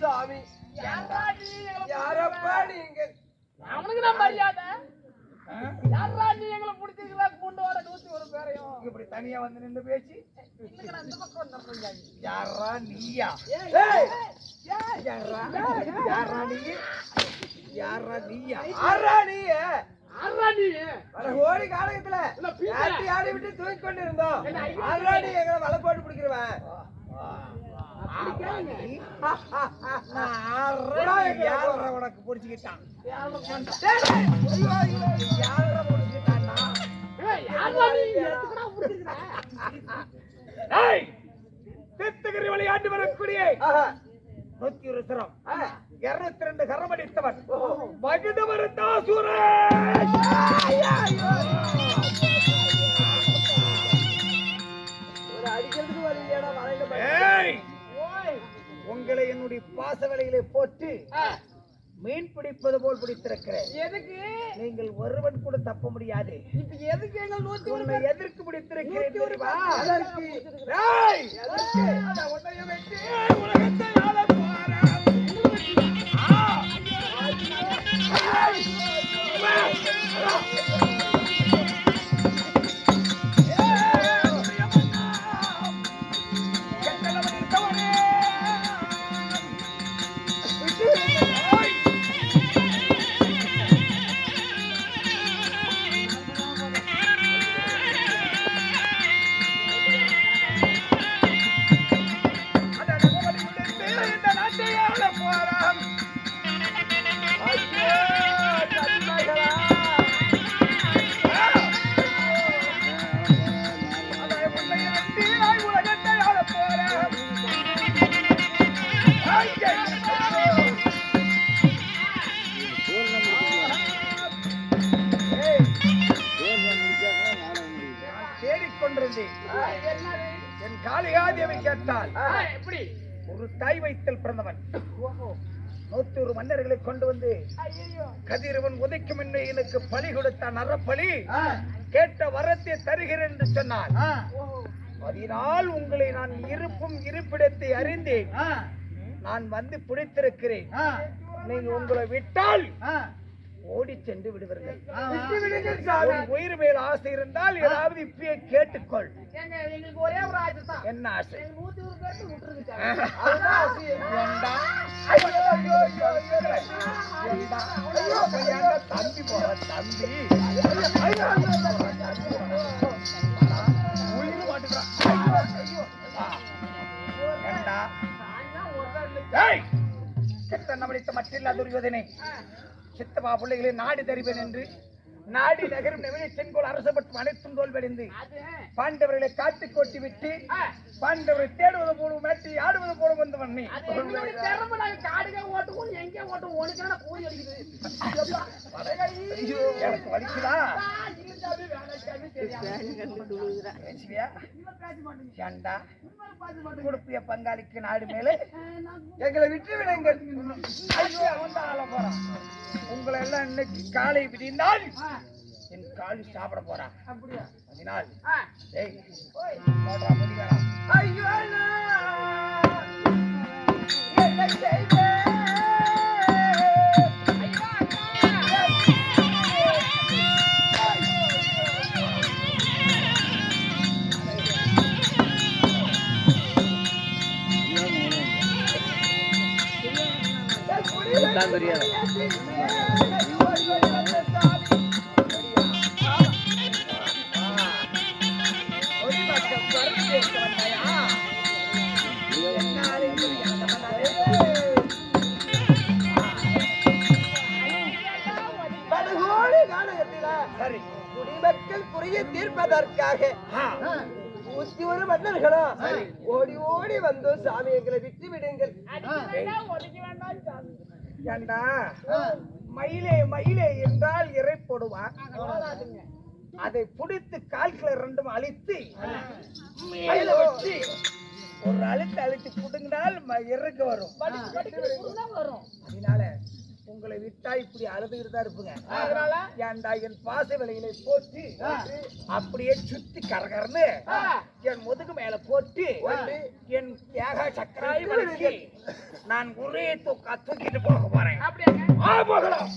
சாமி யாரப்பா நீங்க அவனுக்கு தான் மரியாதை. ஆ? யாரா நீ எங்களை பிடிச்சிருக்கிறா? கொண்டு வர நூத்தி ஒரு பேரையும். இப்படி தனியா வந்து நின்று பேச்சு. யாரா நீயா? யாரா? யாரா நீ? யாரா நீயா? யாரா நீ? ஓடி காலகத்துல. யாட்டி ஆடி விட்டு தூக்கி கொண்டு இருந்தோம் நீ எங்களை வலை போட்டு பிடிக்கிறவன். உனக்கு பிடிச்சிக்கிட்டான்? விளையாண்டு வரக்கூடிய. நூத்தி ஒரு சிரம். இருநூத்தி ரெண்டு கரம் அடித்தவன். ஓய். உங்களை என்னுடைய பாச வலையிலே போட்டு மீன் பிடிப்பது போல் பிடித்திருக்கிறேன். எதுக்கு? நீங்கள் ஒருவன் கூட தப்ப முடியாது. இப்ப எதுக்கு எங்க நூத்தி ஒரு உன்னை எதற்கு பிடித்திருக்கிறேன் என்னது? என் காளிகாதேவி கேட்டால் எப்படி ஒரு தாய் வைத்தல் பிறந்தவன் நூத்தி ஒரு மன்னர்களை கொண்டு வந்து கதிரவன் உதைக்கும் என்று எனக்கு பலி கொடுத்தான் அறப்பலி. கேட்ட வரத்தை தருகிறேன் என்று சொன்னான் ஆ. அதனால் உங்களை நான் இருப்பும் இருப்பிடத்தை அறிந்தேன். நான் வந்து பிடித்திருக்கிறேன். நீங்க உங்களை விட்டால். ஓடி சென்று விடுவீர்கள். உயிர் மேல் ஆசை இருந்தால் ஏதாவது இப்பயே கேட்டுக்கொள். எங்க எங்களுக்கு ஒரே ஒரு ஆசை தான். என்ன ஆசை? தம்பி போற தம்பி. உயிர். ஏண்டா? கெட்ட மற்றில்லா துரியோதனை சித்தப்பா பிள்ளைகளை நாடு தருவேன் என்று. நாடி நகரும் செங்கோல் அரசப்பட்டு அனைத்தும் தோல்வடைந்து பாண்டவர்களை காட்டு கொட்டி விட்டு பாண்டவரை தேடுவது போலும் மேட்டி ஆடுவது போலும் திறமை நாங்க காடுக ஓட்டுவோம் எங்க ஓட்டுவோம்? எனக்கு வலிக்குதா? கொடுப்பிய பங்காளிக்கு நாடு மேலே? எங்களை விட்டு விடுங்கள் போறான். உங்களை எல்லாம் இன்னைக்கு காலை விடிந்தால் என் காலி சாப்பிட போறான் அதனால் ஐயா, சரி. குடிமக்கள் குறையை தீர்ப்பதற்காக. ஆ. நூத்தி ஒரு மன்னர்களும் ஓடி ஓடி வந்து சாமி எங்களை விட்டு விடுங்கள் ஏண்டா? மயிலே மயிலே என்றால் இறை போடுவான். அதை பிடித்து கால்களை ரெண்டும் அழித்து மேல வச்சு ஒரு அழுத்து அழுத்தி புடுங்கினால் இறக்க வரும். வரும். அதனால உங்களை விட்டா இப்படி அழுதுகிட்டு தான் இருப்புங்க. அதனால? ஏன்டா என் பாச விலையில போட்டு அப்படியே சுத்தி கரகரன்னு. என் முதுகு மேல போட்டு என் தியாக சக்கராய் வளைச்சி நான் ஒரே தூக்கா தூக்கிட்டு போக போறேன். அப்படியாங்க? ஆ போகலாம்.